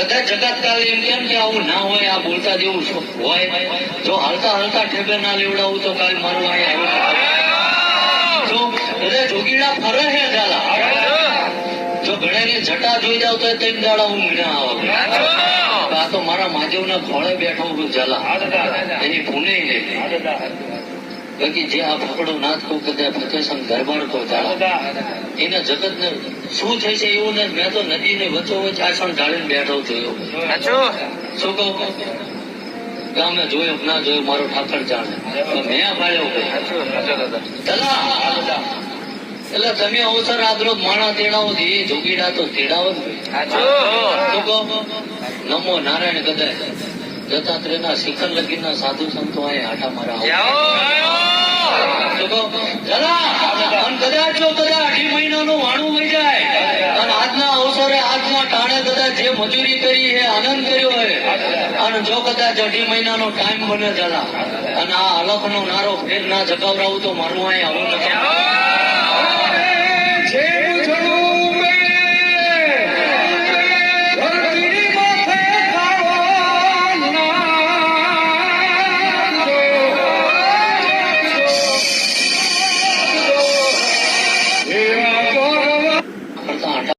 કદાચ જગત કાલે એમ કેમ કે આવું ના હોય, આ બોલતા જેવું હોય? જો હાલતા હાલતા ઠેબે ના લેવડાવું તો કાલ મારું અહીંયા આવ્યું બધા જોગીડા ફરે હે ઝાલા. જો ઘણાની જટા જોઈ જાવ તો તેમ દાડા હું મીણા આવે આ તો મારા માધવના ખોળે બેઠો હું ઝાલા. એની ભૂને બાકી જે આ ફકડો નાથ કહું કે ત્યાં ફતેસંગ દરબાર કહો એના જગત ને શું થઈ છે એવું ને મેં તો નદી ને વચ્ચો વચ્ચે આસણ ઢાળીને બેઠો જોયો. શું કહું? ગામે જોયો ના જોયો મારો ઠાકર જાણે. મેં પાડ્યો એટલે તમે અવસર આદરો માણા તેડાવો એ જોગીડા તો તેડાવો શું કહો? નમો નારાયણ કદાચ દત્તાત્રેયના શિખર લગીના સાધુ સંતો અહીંયા આટા મારા શું કહો? ચલા અને કદાચ અઢી મહિનાનું વાણું મળી જાય. અને આજના અવસરે આજના ટાણે કદાચ જે મજૂરી કરી એ આનંદ કર્યો હોય અને જો કદાચ અઢી મહિનાનો ટાઈમ બને જરા, અને આ અલખનો નારો ફેર ના જગાવરાવું તો મારું અહીંયા આવું નથી